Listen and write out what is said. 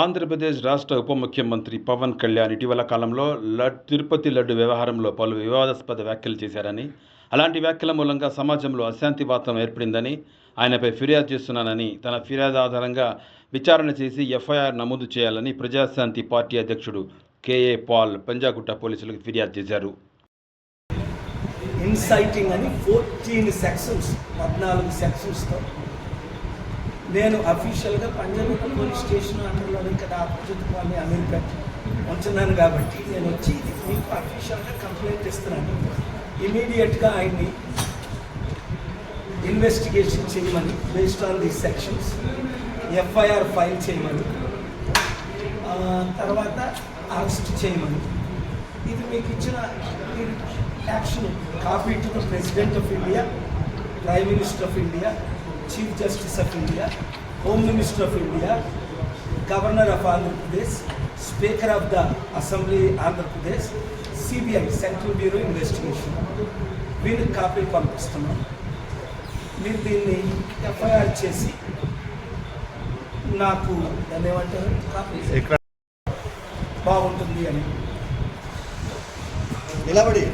ఆంధ్రప్రదేశ్ రాష్ట్ర ఉప ముఖ్యమంత్రి పవన్ కళ్యాణ్ ఇటీవల కాలంలో లడ్ తిరుపతి లడ్డు వ్యవహారంలో పలు వివాదాస్పద వ్యాఖ్యలు చేశారని అలాంటి వ్యాఖ్యల మూలంగా సమాజంలో అశాంతి వాతావరణం ఏర్పడిందని ఆయనపై ఫిర్యాదు చేస్తున్నానని తన ఫిర్యాదు ఆధారంగా విచారణ చేసి ఎఫ్ఐఆర్ నమోదు చేయాలని ప్రజాశాంతి పార్టీ అధ్యక్షుడు కేఏ పాల్ పంజాగుట్ట పోలీసులకు ఫిర్యాదు చేశారు. ఇన్సైటింగ్ అని ఫోర్టీన్ సెక్షన్స్ పద్నాలుగు సెక్షన్స్తో నేను అఫీషియల్గా పంజాబ్ పోలీస్ స్టేషన్ అండర్లో ఇక్కడ ఆపోజిట్ కాలనీ అమీర్పేట్ ఉంచున్నాను కాబట్టి నేను వచ్చి మీకు అఫీషియల్గా కంప్లైంట్ ఇస్తున్నాను. ఇమీడియట్గా ఆయన్ని ఇన్వెస్టిగేషన్ చేయమని based on the sections FIR file చేయమని తర్వాత అరెస్ట్ చేయమని. ఇది మీకు ఇచ్చిన action copy to the president of India prime minister of India chief justice of India home minister of India governor of Andhra Pradesh speaker of the assembly Andhra Pradesh CBI central bureau investigation వీళ్ళకి copy పంపిస్తున్నాం. మీరు దీన్ని FIR చేసి నాకు దాన్ని ఏమంటారు? Copy బాగుంటుంది అని. నిలబడి.